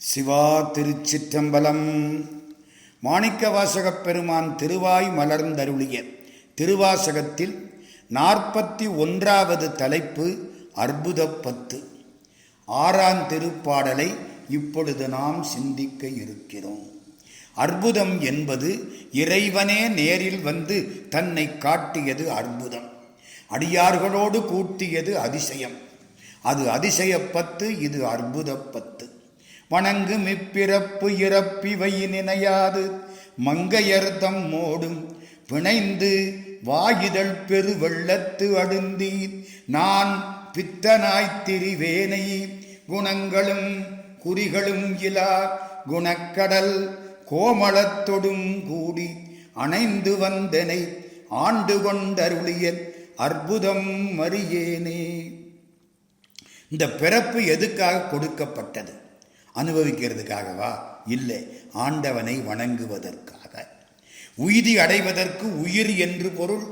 சிவா திருச்சிற்றம்பலம். மாணிக்கவாசகப் பெருமான் திருவாய் மலர்ந்தருளிய திருவாசகத்தில் நாற்பத்தி ஒன்றாவது தலைப்பு அற்புதப்பத்து ஆறாம் திருப்பாடலை இப்பொழுது நாம் சிந்திக்க இருக்கிறோம். அற்புதம் என்பது இறைவனே நேரில் வந்து தன்னை காட்டியது அற்புதம். அடியார்களோடு கூட்டியது அதிசயம். அது அதிசயப்பத்து இது அற்புதப்பத்து வணங்கு மிப்பிறப்பு இறப்பிவை நினையாது மங்கையர்தம் மோடும் பிணைந்து வாயுதழ் பெருவெள்ளத்து அடுந்தீர். நான் பித்தனாய்த் திரிவேனை குணங்களும் குறிகளும் இலா குணக்கடல் கோமளத்தொடும் கூடி அணைந்து வந்தனை ஆண்டு கொண்டருளிய அற்புதம் மறியேனே. இந்த பிறப்பு எதுக்காக கொடுக்கப்பட்டது? அனுபவிக்கிறதுக்காகவா? இல்லை. ஆண்டவனை வணங்குவதற்காக. உய்தி அடைவதற்கு உயிர் என்று பொருள்.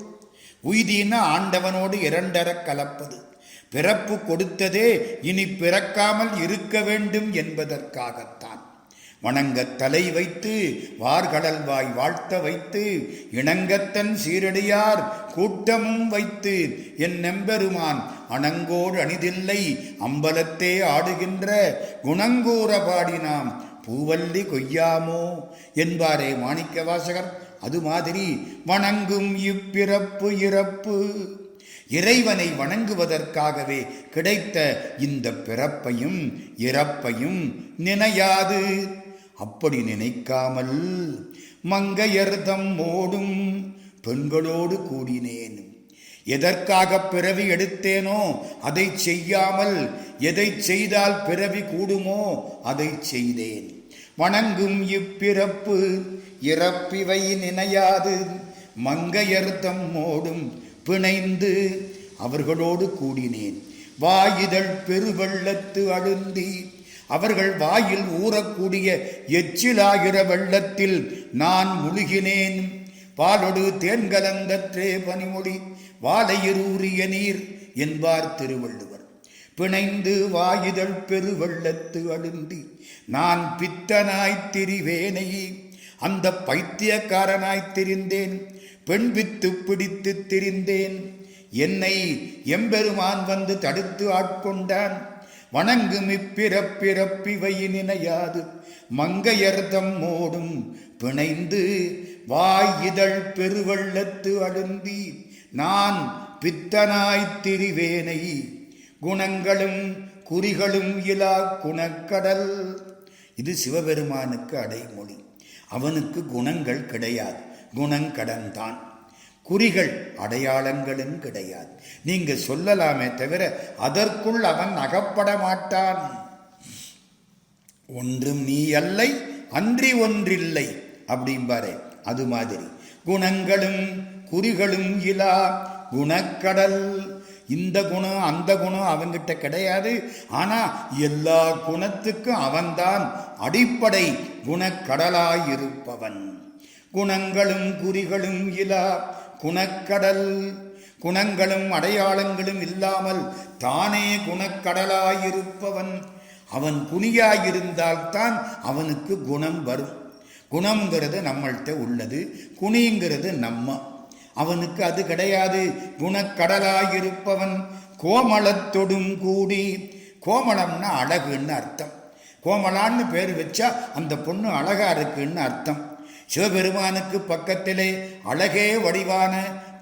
உய்தின்னா ஆண்டவனோடு இரண்டர கலப்பது. பிறப்பு கொடுத்ததே இனி பிறக்காமல் இருக்க வேண்டும் என்பதற்காகத்தான். வணங்க தலை வைத்து வார்கடல் வாய் வாழ்த்த வைத்து இணங்கத்தன் சீரடியார் கூட்டமும் வைத்து என் நெம்பெருமான் அணங்கோடு அணிதில்லை அம்பலத்தே ஆடுகின்ற குணங்கூற பாடினாம் பூவல்லி கொய்யாமோ? என்பாரே மாணிக்க வாசகர். அது மாதிரி வணங்கும் இப்பிறப்பு இறப்பு. இறைவனை வணங்குவதற்காகவே கிடைத்த இந்த பிறப்பையும் இறப்பையும் நினையாது. அப்படி நினைக்காமல் மங்கையர்தம் ஓடும் பெண்களோடு கூடினேன். எதற்காக பிறவி எடுத்தேனோ அதை செய்யாமல் எதை செய்தால் பிறவி கூடுமோ அதை செய்தேன். வணங்கும் இப்பிறப்பு இறப்பிவை நினையாது. மங்கையர்த்தம் மோடும் பிணைந்து அவர்களோடு கூடினேன். வாயுதழ் பெருவெள்ளத்து அழுந்தி அவர்கள் வாயில் ஊறக்கூடிய எச்சிலாகிற வெள்ளத்தில் நான் முழுகினேன். பாலொடு தேன்கலந்தற்றே பனிமொழி வாழையரூறிய நீர் என்பார் திருவள்ளுவர். பிணைந்து வாயுதழ் பெருவெள்ளத்து அழுந்தி நான் பித்தனாய்த் திரிவேனை அந்த பைத்தியக்காரனாய்த் திரிந்தேன் பெண் வித்து பிடித்து திரிந்தேன். என்னை எம்பெருமான் வந்து தடுத்து ஆட்கொண்டான் வணங்கும் இப்பிறப்பிறப்பிவையினையாது மங்கையர்தம் மோடும் பிணைந்து வாய் இதழ் பெருவள்ளத்து அழுந்தி நான் பித்தனாய்த் திரிவேனை குணங்களும் குறிகளும் இலா குணக்கடல். இது சிவபெருமானுக்கு அடைமொழி. அவனுக்கு குணங்கள் கிடையாது. குணங்கடன்தான் குறிகள் அடையாளங்களும் கிடையாது. நீங்க சொல்லலாமே தவிர அதற்குள் அவன் அகப்பட மாட்டான். ஒன்றும் நீ அல்லை அன்றி ஒன்றில்லை. அப்படிம்பாரு. அது மாதிரி. குணங்களும் குறிகளும் இலா குணக்கடல். இந்த குணம் அந்த குணம் அவங்கிட்ட கிடையாது. ஆனா எல்லா குணத்துக்கும் அவன்தான் அடிப்படை குணக்கடலாயிருப்பவன். குணங்களும் குறிகளும் இலா குணக்கடல். குணங்களும் அடையாளங்களும் இல்லாமல் தானே குணக்கடலாயிருப்பவன். அவன் குனியாயிருந்தால்தான் அவனுக்கு குணம் வரும். குணங்கிறது நம்மள்கிட்ட உள்ளது. குனிங்கிறது நம்ம. அவனுக்கு அது கிடையாது. குணக்கடலாயிருப்பவன் கோமளத்தொடும் கூடி கோமளம்னா அழகுன்னு அர்த்தம். கோமலான்னு பேர் வச்சா அந்த பொண்ணு அழகா இருக்குன்னு அர்த்தம். சிவபெருமானுக்கு பக்கத்திலே அழகே வடிவான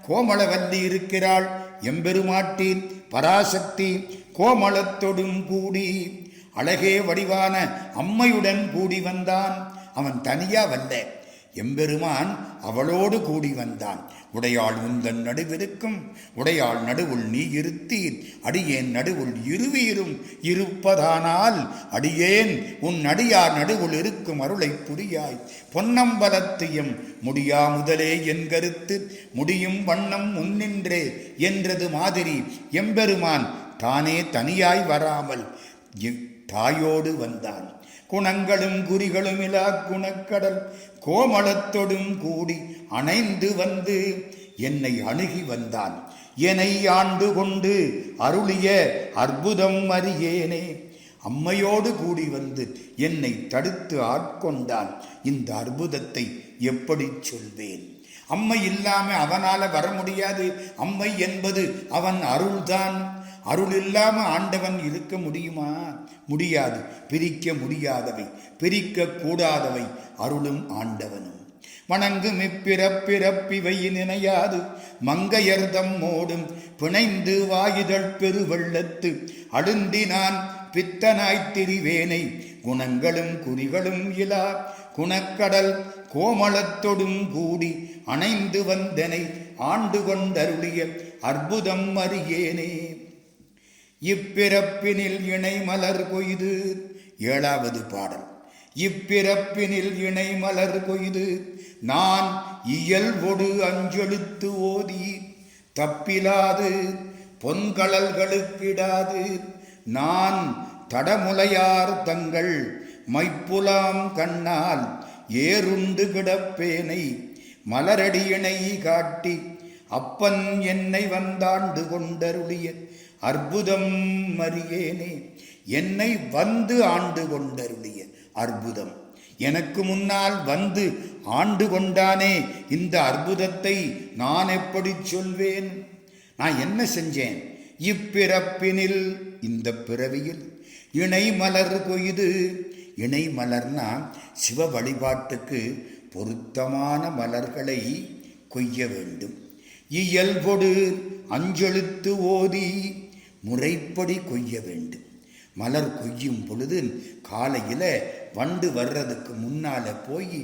கோமளவல்லி இருக்கிறாள். எம்பெருமாட்டி பராசக்தி கோமளத்தொடும் கூடி அழகே வடிவான அம்மையுடன் கூடி வந்தான். அவன் தனியா வல்ல. எம்பெருமான் அவளோடு கூடி வந்தான். உடையாள் உந்தன் நடுவிருக்கும். உடையாள் நடுவுள் நீ இருத்தீர். அடியேன் நடுவுள் இருவீரும். இருப்பதானால் அடியேன். உன் அடியார் நடுவுள் இருக்கும் அருளை புரியாய். பொன்னம்பலத்தையும் முடியா முதலே என் கருத்து. முடியும் வண்ணம் முன்னின்றே என்றது மாதிரி எம்பெருமான் தானே தனியாய் வராமல் தாயோடு வந்தான். குணங்களும் குறிகளும் இலா குணக்கடல். கோமளத்தொடும் கூடி அணைந்து வந்து என்னை அணுகி வந்தான். என்னை ஆண்டு கொண்டு அருளிய அற்புதம் அறியேனே. அம்மையோடு கூடி வந்து என்னை தடுத்து ஆட்கொண்டான். இந்த அற்புதத்தை எப்படி சொல்வேன்? அம்மை இல்லாம அவனால வர முடியாது. அம்மை என்பது அவன் அருள்தான். அருள் இல்லாமல் ஆண்டவன் இருக்க முடியுமா? முடியாது. பிரிக்க முடியாதவை. பிரிக்க கூடாதவை. அருளும் ஆண்டவனும். வணங்கும் இப்பிறப்பிறப்பிவை நினையாது. மங்கையர்தம் மோடும் பிணைந்து வாயுதழ் பெருவெள்ளத்து அழுந்தினான் பித்தனாய்த் திரிவேனை. குணங்களும் குறிகளும் இலா. குணக்கடல் கோமளத்தொடும் கூடி அணைந்து வந்தனை. ஆண்டு கொண்டருளிய அற்புதம் அறியேனே. இப்பிறப்பினில் இணை மலர் கொய்து. ஏழாவது பாடல். இப்பிறப்பினில் இணை மலர் கொய்து. நான் இயல்பொடு அஞ்செழுத்து ஓதி. தப்பிலாது பொன்கழல்களுக்கிடாது. நான் தடமுலையார் தங்கள் மைப்புலாம் கண்ணால் ஏறுண்டு கிடப்பேனை. மலரடியினை காட்டி அப்பன் என்னை வந்தாண்டு கொண்டருளிய அற்புதம் அறியேனே. என்னை வந்து ஆண்டு கொண்டருளிய அற்புதம். எனக்கு முன்னால் வந்து ஆண்டு கொண்டானே. இந்த அற்புதத்தை நான் எப்படி சொல்வேன்? நான் என்ன செஞ்சேன்? இப்பிறப்பினில் இந்த பிறவியில். இணை மலர் கொய்து. இணை மலர்னா சிவ வழிபாட்டுக்கு பொருத்தமான மலர்களை கொய்ய வேண்டும். இயல்பொடு அஞ்செழுத்து ஓதி முறைப்படி கொய்ய வேண்டும். மலர் கொய்யும் பொழுது காலையில் வண்டு வர்றதுக்கு முன்னால போய்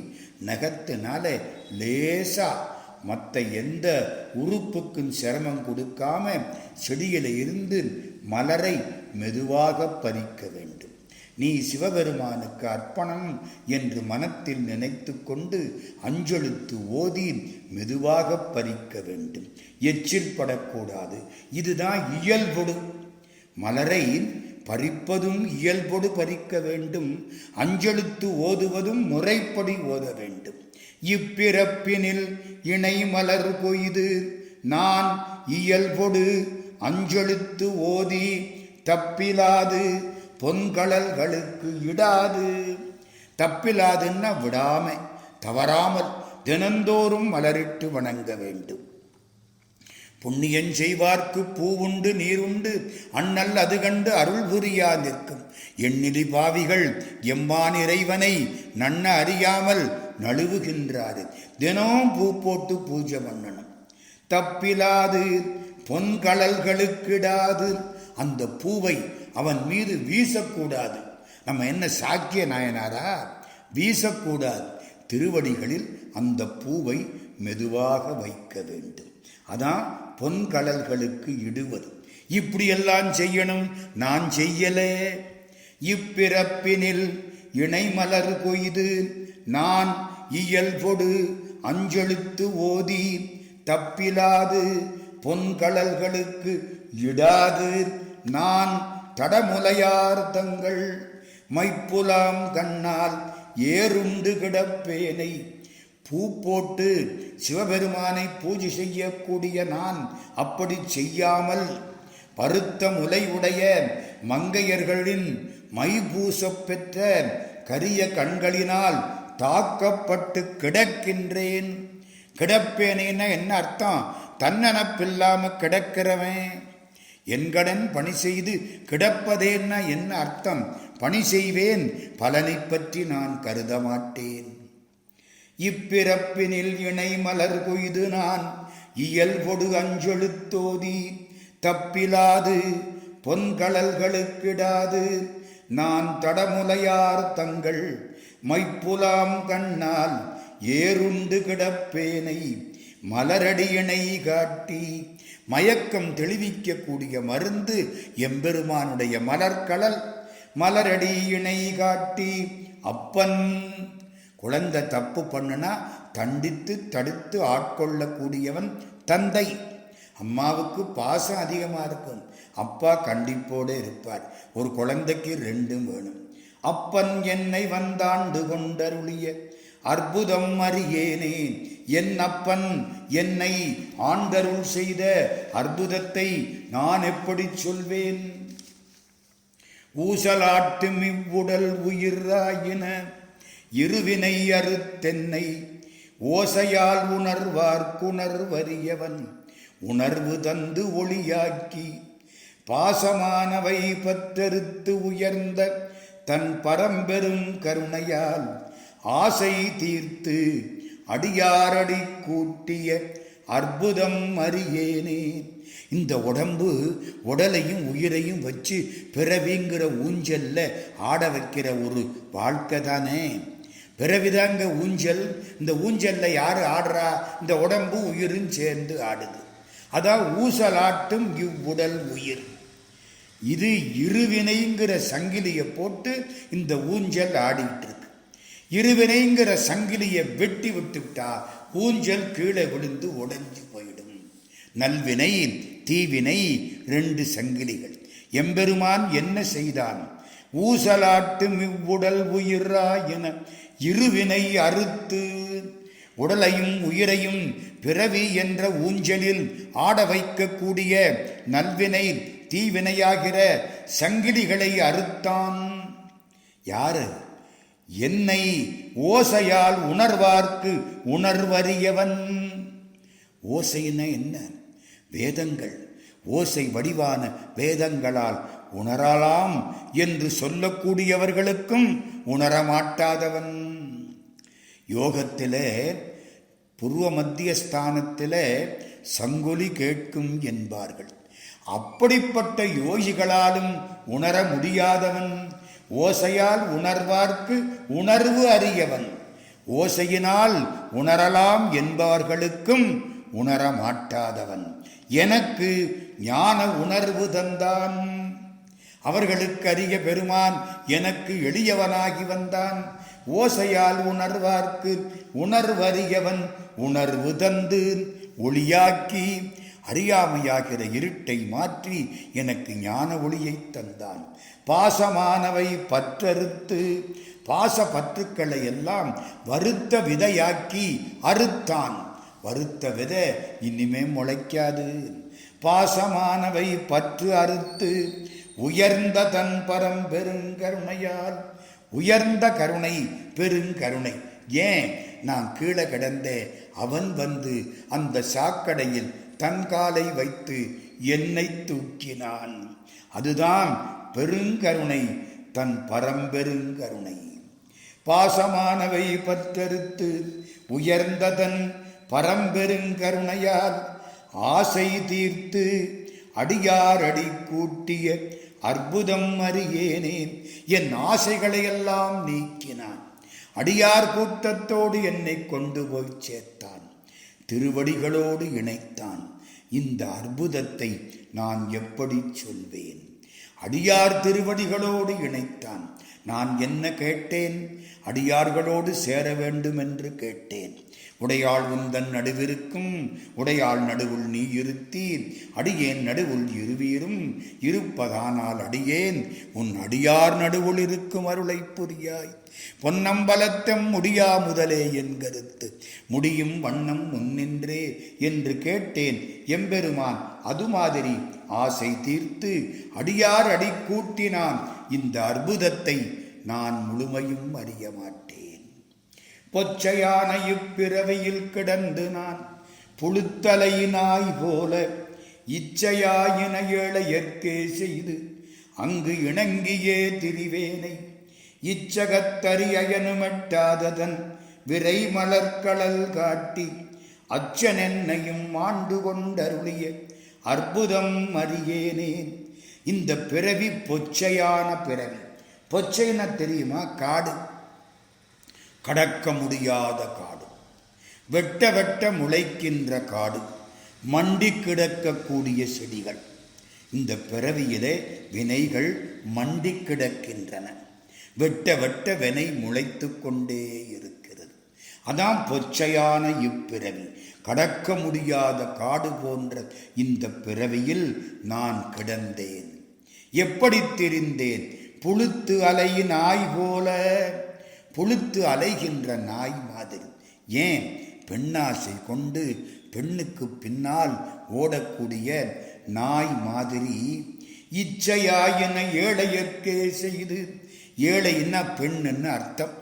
நகத்தினால லேசாக மற்ற எந்த உறுப்புக்கும் சிரமம் கொடுக்காம செடியில் இருந்து மலரை மெதுவாக பறிக்க வேண்டும். நீ சிவபெருமானுக்கு அர்ப்பணம் என்று மனத்தில் நினைத்து கொண்டு அஞ்செழுத்து ஓதி மெதுவாக பறிக்க வேண்டும். எச்சில் படக்கூடாது. இதுதான் இயல்பொடு மலரை பறிப்பதும் இயல்பொடு பறிக்க வேண்டும். அஞ்செழுத்து ஓதுவதும் முறைப்படி ஓத வேண்டும். இப்பிறப்பினில் இணை மலர் கொய்து நான் இயல்பொடு அஞ்செழுத்து ஓதி தப்பிலாது பொங்கலல்களுக்கு இடாது. தப்பிலாதுன்னா விடாமை தவறாமல் தினந்தோறும் மலரிட்டு வணங்க வேண்டும். புண்ணியன் செய்வார்க்கு பூவுண்டு நீருண்டு அண்ணல் அது கண்டு அருள் புரியா நிற்கும். எண்ணிலி பாவிகள் எம்மான் இறைவனை நன்ன அறியாமல் நழுவுகின்றாரு தினம் பூ போட்டு பூஜை பண்ணணும். தப்பிலாது பொன்கடல்களுக்கிடாது அந்த பூவை அவன் மீது வீசக்கூடாது. நம்ம என்ன சாக்கிய நாயனாரா? வீசக்கூடாது. திருவடிகளில் அந்த பூவை மெதுவாக வைக்க வேண்டும். அதான் பொன்கடல்களுக்கு இடுவது. இப்படியெல்லாம் செய்யணும்? நான் செய்யலே. இப்பிறப்பினில் இணைமலர் கொய்து நான் இயல்பொடு அஞ்செழுத்து ஓதி தப்பிலாது பொன்கடல்களுக்கு இடாது. நான் தடமுலையார் தங்கள் மைப்புலாம் கண்ணால் ஏறுண்டு கிடப்பேனை பூ போட்டு சிவபெருமானை பூஜை செய்யக்கூடிய நான் அப்படி செய்யாமல் பருத்த முலை உடைய மங்கையர்களின் மை பெற்ற கரிய கண்களினால் தாக்கப்பட்டு கிடக்கின்றேன். கிடப்பேனேன்னா என்ன அர்த்தம்? தன்னனப்பில்லாம கிடக்கிறவன். என்கடன் பணி செய்து கிடப்பதேன்னா என்ன அர்த்தம்? பணி செய்வேன் பலனை பற்றி நான் கருத மாட்டேன் இப்பிறப்பினில் இணை மலர் கொய்து நான். இயல்பொடு அஞ்சொழுத்தோதி. தப்பிலாது. பொன்கழல்களுக்கிடாது. நான் தடமுலையார் தங்கள் மைப்புலாம் கண்ணால் ஏறுண்டு கிடப்பேனை. மலரடியினை காட்டி மயக்கம் தெளிவிக்கக்கூடிய மருந்து எம்பெருமானுடைய மலர்கடல் மலரடியினை காட்டி அப்பன் குழந்தை தப்பு பண்ணுனா தண்டித்து தடுத்து ஆட்கொள்ளக்கூடியவன் தந்தை. அம்மாவுக்கு பாசம் அதிகமாக இருக்கும். அப்பா கண்டிப்போடு இருப்பார். ஒரு குழந்தைக்கு ரெண்டும் வேணும். அப்பன் என்னை வந்தாண்டு கொண்டருளிய அற்புதம் அறியேனே என் அப்பன் என்னை ஆண்டருள் செய்த அற்புதத்தை நான் எப்படி சொல்வேன்? ஊசலாட்டும் இவ்வுடல் உயிராயின இருவினை அறுத்தென்னை ஓசையால் உணர்வார்க்குணர்வறியவன் உணர்வு தந்து ஒளியாக்கி பாசமானவை பற்றறுத்து உயர்ந்த தன் பரம்பெரும் கருணையால் ஆசை தீர்த்து அடியாரடி கூட்டிய அற்புதம் அறியேனே. இந்த உடம்பு உடலையும் உயிரையும் வச்சு பிறவிங்கிற ஊஞ்சல்ல ஆட வைக்கிற ஒரு வாழ்க்கை தானே. பிறவிதாங்க ஊஞ்சல். இந்த ஊஞ்சல்ல யார் ஆடுறா? இந்த உடம்பு உயிரும் சேர்ந்து ஆடுது. அதான் ஊசலாட்டும் இவ்வுடல் உயிர். இது இருவினைங்கிற சங்கிலியை போட்டு இந்த ஊஞ்சல் ஆடிட்டு இருக்கு இருவினைங்கிற சங்கிலியை வெட்டி விட்டுவிட்டா ஊஞ்சல் கீழே விழுந்து உடைஞ்சு போயிடும். நல்வினை தீவினை ரெண்டு சங்கிலிகள். எம்பெருமான் என்ன செய்தான்? ஊசலாட்டும் இவ்வுடல் உயிரா என இருவினை அறுத்து உடலையும் உயிரையும் பிறவி என்ற ஊஞ்சலில் ஆட வைக்கக்கூடிய நல்வினை தீவினையாகிற சங்கிலிகளை அறுத்தான். யாரு? என்னை ஓசையால் உணர்வார்க்கு உணர்வறியவன். ஓசைன்னா என்ன? வேதங்கள். ஓசை வடிவான வேதங்களால் உணரலாம் என்று சொல்லக்கூடியவர்களுக்கும் உணரமாட்டாதவன். யோகத்திலே பூர்வ மத்திய ஸ்தானத்திலே சங்கொலி கேட்கும் என்பார்கள். அப்படிப்பட்ட யோகிகளாலும் உணர முடியாதவன் ஓசையால் உணர்வார்க்கு உணர்வு அறியவன் ஓசையினால் உணரலாம் என்பவர்களுக்கும் உணர மாட்டாதவன் எனக்கு ஞான உணர்வு தந்தான். அவர்களுக்கு அறிய பெருமான் எனக்கு எளியவனாகி வந்தான். ஓசையால் உணர்வார்க்கு உணர்வறியவன் உணர்வு தந்து ஒளியாக்கி அறியாமையாகிற இருட்டை மாற்றி எனக்கு ஞான ஒளியை தந்தான். பாசமானவை பற்றறுத்து பாச பற்றுக்களை எல்லாம் வருத்த விதையாக்கி அறுத்தான். வருத்த விதை இனிமே முளைக்காது. பாசமானவை பற்று அறுத்து உயர்ந்த தன் பரம் பெருங்கருணையால் உயர்ந்த கருணை பெருங்கருணை. ஏன்? நான் கீழே கிடந்தே அவன் வந்து அந்த சாக்கடையில் தன் காலை வைத்து என்னை தூக்கினான். அதுதான் பெருங்கருணை தன் பரம்பெருங்கருணை பாசமானவை பற்றறுத்து உயர்ந்ததன் பரம்பெருங்கருணையால் ஆசை தீர்த்து அடியார் அடி கூட்டிய அற்புதம் அறியேனேன். என் ஆசைகளையெல்லாம் நீக்கினான். அடியார் கூட்டத்தோடு என்னை கொண்டு போய் சேர்த்தான். திருவடிகளோடு இணைத்தான். இந்த அற்புதத்தை நான் எப்படி சொல்வேன்? அடியார் திருவடிகளோடு இணைத்தான். நான் என்ன கேட்டேன்? அடியார்களோடு சேர வேண்டும் என்று கேட்டேன். உடையாள் உந்தன் நடுவிருக்கும் உடையாள் நடுவுள் நீ இருத்தி அடியேன் நடுவுள் இருவீரும் இருப்பதானால் அடியேன். உன் அடியார் நடுவுள் இருக்கும் அருளை புரியாய். பொன்னம்பலத்தம் முடியா முதலே என் கருத்து. முடியும் வண்ணம் முன்னின்றே என்று கேட்டேன். எம்பெருமான் அது மாதிரி ஆசை தீர்த்து அடியார் அடி கூட்டினான். இந்த அற்புதத்தை நான் முழுமையும் அறிய மாட்டேன். பொச்சையான இப்பிறவையில் கிடந்து நான் புழுத்தலையினாய் போல இச்சையாயின ஏழையற்கே செய்து அங்கு இணங்கியே திரிவேனை. இச்சகத்தரியனுமெட்டாததன் விரை மலர்கடல் காட்டி அச்சனென்னையும் ஆண்டு கொண்டருளிய அற்புதம் அறியேனேன். இந்த பிறவி பொச்சையான பிறவி. பொச்சைன்னா தெரியுமா? காடு. கடக்க முடியாத காடு. வெட்ட வெட்ட முளைக்கின்ற காடு. மண்டி கிடக்கக்கூடிய செடிகள். இந்த பிறவியிலே வினைகள் மண்டி கிடக்கின்றன. வெட்ட வெட்ட வினை முளைத்து கொண்டே இருக்கிறது. அதான் பொச்சையான இப்பிறவி. கடக்க முடியாத காடு போன்ற இந்த பிறவியில் நான் கிடந்தேன். எப்படி தெரிந்தேன்? புழுத்து அலையின் நாய் போல புழுத்து அலைகின்ற நாய் மாதிரி. ஏன்? பெண்ணாசை கொண்டு பெண்ணுக்கு பின்னால் ஓடக்கூடிய நாய் மாதிரி. இச்சையாயின ஏழையற்கே செய்து ஏழைன்னா பெண்ணுன்னு அர்த்தம்.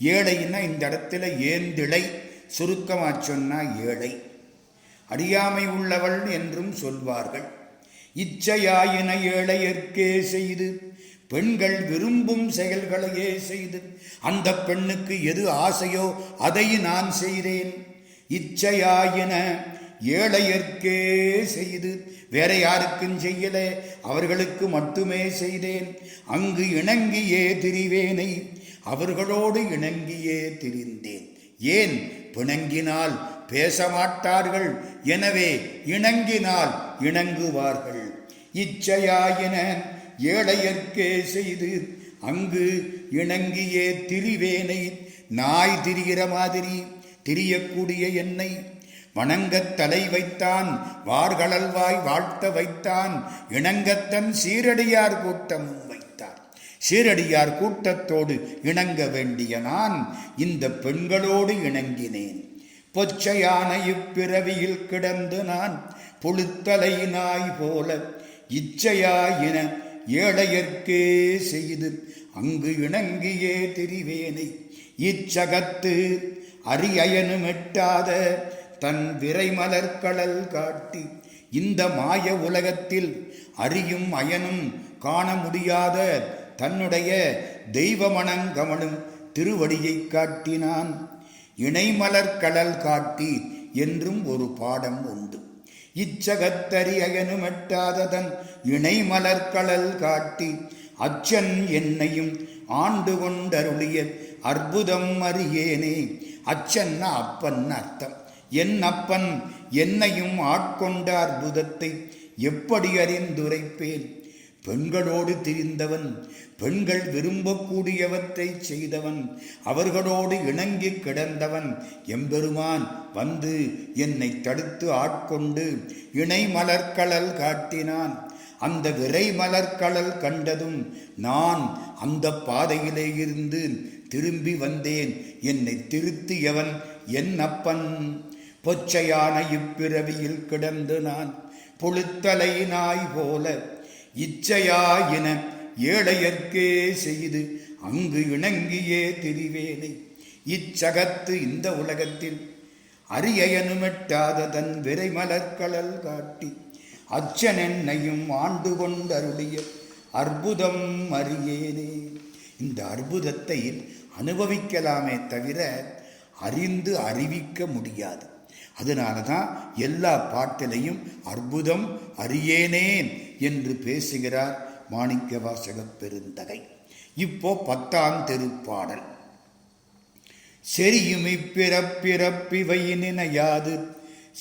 ஏழைன்னா இந்த இடத்துல ஏந்திழை சுருக்கமாக சொன்னா ஏழை. அறியாமை உள்ளவள் என்றும் சொல்வார்கள். இச்சையாயின ஏழையற்கே செய்து பெண்கள் விரும்பும் செயல்களையே செய்து அந்த பெண்ணுக்கு எது ஆசையோ அதை நான் செய்தேன். இச்சையாயின ஏழையர்க்கே செய்து வேற யாருக்கும் செய்யல அவர்களுக்கு மட்டுமே செய்தேன். அங்கு இணங்கியே திரிவேனை அவர்களோடு இணங்கியே திரிந்தேன். ஏன் பிணங்கினால் பேச மாட்டார்கள் எனவே இணங்கினால் இணங்குவார்கள். இச்சையாயின ஏழையற்கே செய்து அங்கு இணங்கியே திரிவேனை. நாய் திரிகிற மாதிரி திரியக்கூடிய என்னை. வணங்கத் தலை வைத்தான் வார்களல்வாய் வாழ்த்த வைத்தான் இணங்கத்தன் சீரடியார் கூட்டமும் வைத்தார். சீரடியார் கூட்டத்தோடு இணங்க வேண்டிய நான் இந்த பெண்களோடு இணங்கினேன். பொச்சையான இப்பிறவியில் கிடந்து நான் புழுத்தலை நாய் போல இச்சையாயின ஏழையர்க்கே செய்து அங்கு இணங்கியே தெரிவேனை. இச்சகத்து அரியனுமெட்டாத தன் விரைமலர்கடல் காட்டி இந்த மாய உலகத்தில் அறியும் அயனும் காண முடியாத தன்னுடைய தெய்வமணங்கமலும் திருவடியை காட்டினான். இணைமலர்கடல் காட்டி என்றும் ஒரு பாடம் உண்டு. இச்சகத்தரியனுமட்டாததன் இணை மலர்களல் காட்டி அச்சன் என்னையும் ஆண்டு கொண்டருளிய அற்புதம் அறியேனே. அச்சன்ன அப்பன் அர்த்தம். என் அப்பன் என்னையும் ஆட்கொண்ட அற்புதத்தை எப்படி அறிந்துரைப்பேன்? பெண்களோடு திரிந்தவன் பெண்கள் விரும்பக்கூடியவற்றை செய்தவன் அவர்களோடு இணங்கி கிடந்தவன் எம்பெருமான் வந்து என்னை தடுத்து ஆட்கொண்டு இணை மலர்கடல் காட்டினான். அந்த விரை மலர்கடல் கண்டதும் நான் அந்த பாதையிலே இருந்து திரும்பி வந்தேன். என்னை திருத்தியவன் என் அப்பன். பொச்சையான இப்பிறவியில் கிடந்து நான் புழுத்தலை நாய் போல இச்சையாயின ஏழையற்கே செய்து அங்கு இணங்கியே திரிவேனை. இச்சகத்து இந்த உலகத்தில் அரியனுமெட்டாத தன் விரைமலர்கடல் காட்டி அச்சனென்னையும் ஆண்டு கொண்டருளிய அற்புதம் அறியேனே. இந்த அற்புதத்தை அனுபவிக்கலாமே தவிர அறிந்து அறிவிக்க முடியாது. அதனால தான் எல்லா பாட்டிலையும் அற்புதம் அறியேனேன் என்று பேசுகிறார் மாணிக்க வாசகப் பெருந்தகை. இப்போ பத்தாம் திருப்பாடல். செரியுமி பிறப்பிறப்பிவை நினையாது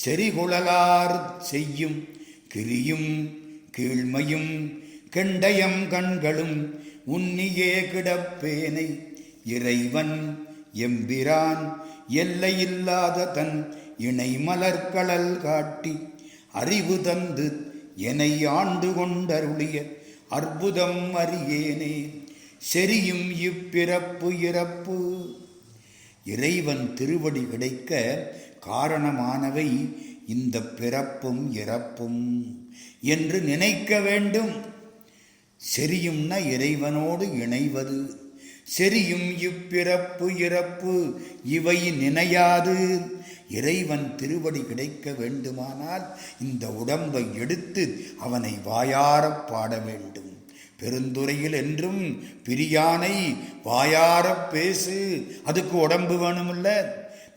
செறிகுழலார் செய்யும் கிரியும் கீழ்மையும் கெண்டயம் கண்களும் உன்னியே கிடப்பேனை. இறைவன் எம்பிரான் எல்லையில்லாத தன் இணை மலர்களல் காட்டி அறிவு தந்து என்னை ஆண்டு கொண்டருளிய அற்புதம் அறியேனே. செரியும் இப்பிறப்பு இறப்பு. இறைவன் திருவடி கிடைக்க காரணமானவை இந்த பிறப்பும் இறப்பும் என்று நினைக்க வேண்டும். செரியும்னா இறைவனோடு இணைவது. செரியும் இப்பிறப்பு இறப்பு இவை நினையாது. இறைவன் திருவடி கிடைக்க வேண்டுமானால் இந்த உடம்பை எடுத்து அவனை வாயாரப் பாட வேண்டும். பெருந்துறையில் என்றும் பிரியானை வாயாரப் பேசு. அதுக்கு உடம்பு வேணுமில்ல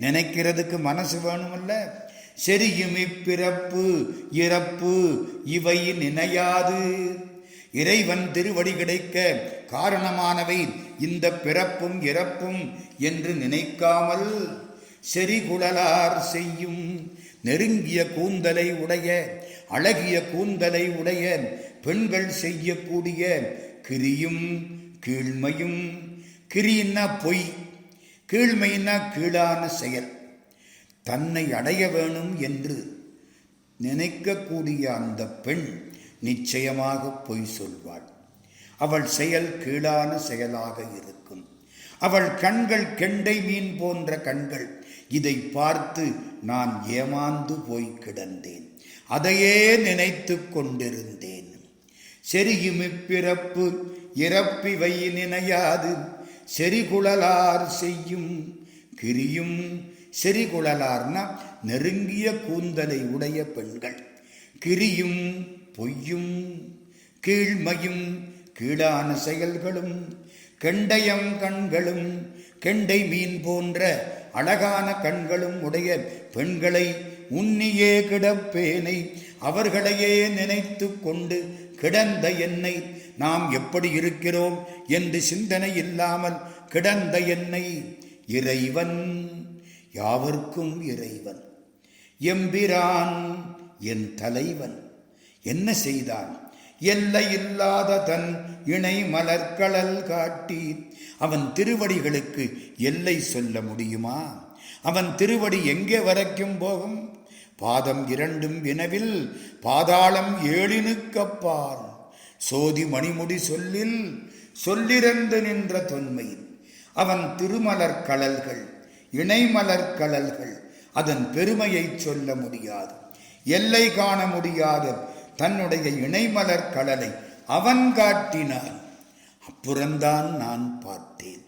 நினைக்கிறதுக்கு மனசு வேணுமில்ல. செரியுமி பிறப்பு இறப்பு இவை நினையாது. இறைவன் திருவடி கிடைக்க காரணமானவை இந்த பிறப்பும் இறப்பும் என்று நினைக்காமல் செறிகுழலார் செய்யும் நெருங்கிய கூந்தலை உடைய அழகிய கூந்தலை உடைய பெண்கள் செய்யக்கூடிய கிரியும் கீழ்மையும். கிரின்னா பொய் கீழ்மைன்னா கீழான செயல். தன்னை அடைய வேணும் என்று நினைக்கக்கூடிய அந்த பெண் நிச்சயமாக பொய் சொல்வாள். அவள் செயல் கீழான செயலாக இருக்கும். அவள் கண்கள் கெண்டை மீன் போன்ற கண்கள் இதை பார்த்து நான் ஏமாந்து போய் கிடந்தேன். அதையே நினைத்து கொண்டிருந்தேன். செரியுமிப்பிறப்பு இறப்பிவை நினையாது. செரிகுழலார் செய்யும் கிரியும் செரிகுழலார்னா நெருங்கிய கூந்தலை உடைய பெண்கள். கிரியும் பொய்யும் கீழ்மையும் கீழான செயல்களும் கெண்டயம் கண்களும் கெண்டை மீன் போன்ற அழகான கண்களும் உடைய பெண்களை உன்னியே கிடப்பேனை அவர்களையே நினைத்து கொண்டு கிடந்த என்னை நாம் எப்படி இருக்கிறோம் என்று சிந்தனை இல்லாமல் கிடந்த என்னை இறைவன் யாவர்க்கும் இறைவன். எம்பிரான் என் தலைவன். என்ன செய்தான்? எல்லையில்லாத தன் இணை மலர்களல் காட்டி அவன் திருவடிகளுக்கு எல்லை சொல்ல முடியுமா? அவன் திருவடி எங்கே வரைக்கும் போகும்? பாதம் இரண்டும் வினவில் பாதாளம் ஏழினுக்கப்பால் சோதி மணிமுடி சொல்லில் சொல்லிறந்து நின்ற தொன்மை. அவன் திருமலர் கலல்கள் இணைமலர் கலல்கள் அதன் பெருமையை சொல்ல முடியாது. எல்லை காண முடியாத தன்னுடைய இணைமலர் கடலை அவன் காட்டினான். அப்புறந்தான் நான் பார்த்தேன்.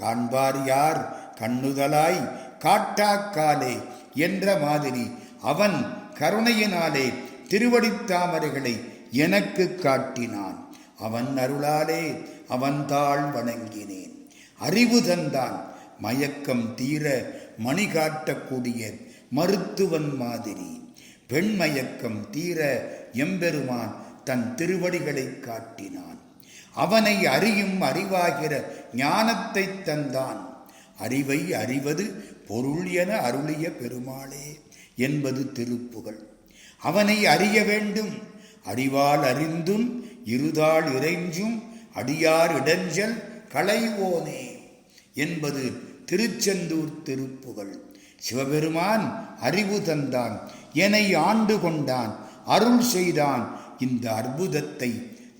காண்பார் யார்? கண்ணுதலாய் காட்டாக்காலே என்ற மாதிரி அவன் கருணையினாலே திருவடித்தாமரைகளை எனக்கு காட்டினான். அவன் அருளாலே அவன்தாள் வணங்கினேன். அறிவு தந்தான். மயக்கம் தீர மணி காட்டக்கூடிய மருத்துவன் மாதிரி. பெண் மயக்கம் தீர எம்பெருமான் தன் திருவடிகளை காட்டினான். அவனை அறியும் அறிவாகிற ஞானத்தை தந்தான். அறிவை அறிவது பொருள் என அருளிய பெருமாளே என்பது திருப்புகள் அவனை அறிய வேண்டும். அறிவால் அறிந்தும் இருதாள் இறைஞ்சும் அடியார் இடைஞ்சல் களைவோனே என்பது திருச்செந்தூர் திருப்புகள் சிவபெருமான் அறிவு தந்தான். என்னை ஆண்டு கொண்டான். அருள் செய்தான். இந்த அற்புதத்தை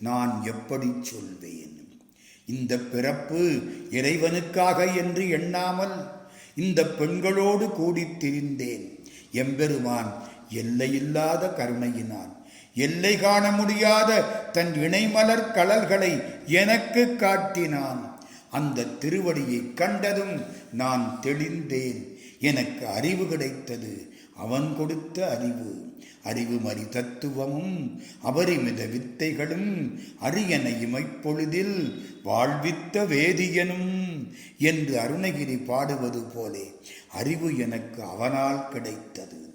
நான் எப்படி சொல்வேன்? இந்த பிறப்பு இறைவனுக்காக என்று எண்ணாமல் இந்த பெண்களோடு கூடித் திரிந்தேன். எம்பெருமான் எல்லையில்லாத கருணையினான் எல்லை காண முடியாத தன் இணைமலர் கலல்களை எனக்கு காட்டினான். அந்த திருவடியை கண்டதும் நான் தெளிந்தேன். எனக்கு அறிவு கிடைத்தது அவன் கொடுத்த அறிவு. அறிவுமறி தத்துவமும் அபரிமித வித்தைகளும் அரியணையுமைப்பொழுதில் இமைப்பொழுதில் வாழ்வித்த வேதியனும் என்று அருணகிரி பாடுவது போலே அறிவு எனக்கு அவனால் கிடைத்தது.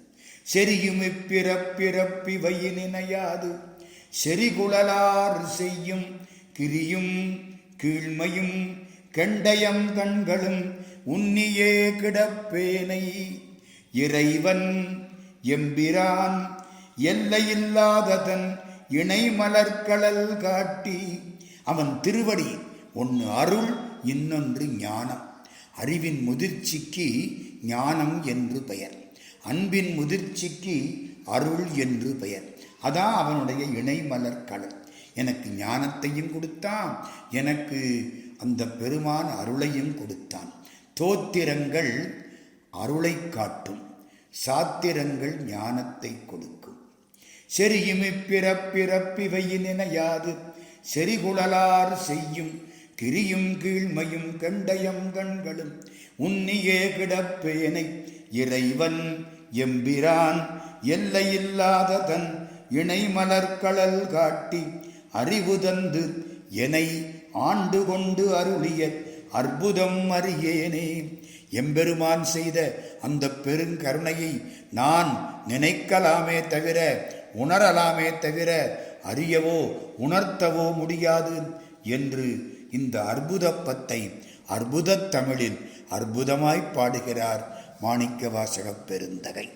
செரியுமி பிறப்பிறப்பிவையினையாது செரிகுழலார் செய்யும் கிரியும் கீழ்மையும் கெண்டயம் கண்களும் உன்னியே கிடப்பேனை. இறைவன் எம்பிரான் எல்லையில்லாததன் இணை மலர்களல் காட்டி அவன் திருவடி ஒன்று அருள் இன்னொன்று ஞானம். அறிவின் முதிர்ச்சிக்கு ஞானம் என்று பெயர். அன்பின் முதிர்ச்சிக்கு அருள் என்று பெயர். அதான் அவனுடைய இணைமலர் கடல் எனக்கு ஞானத்தையும் கொடுத்தான். எனக்கு அந்த பெருமான் அருளையும் கொடுத்தான். தோத்திரங்கள் அருளை காட்டும். சாத்திரங்கள் ஞானத்தை கொடுக்கும். செரியுமி பிறப்பிறப்பிவையினையாது செறிகுழலார் செய்யும் கிரியும் கீழ்மையும் கண்டயம் கண்களும் உன்னியே கிடப்பேனை இறைவன் எம்பிரான். எல்லையில்லாத தன் இணைமலர்களல் காட்டி அறிவு தந்து எனை ஆண்டு கொண்டு அருளிய அற்புதம் அறியேனே. எம்பெருமான் செய்த அந்த பெருங்கருணையை நான் நினைக்கலாமே தவிர உணரலாமே தவிர அறியவோ உணர்த்தவோ முடியாது என்று இந்த அற்புதப்பத்தை அற்புத தமிழில் அற்புதமாய் பாடுகிறார் மாணிக்க வாசகப் பெருந்தகை.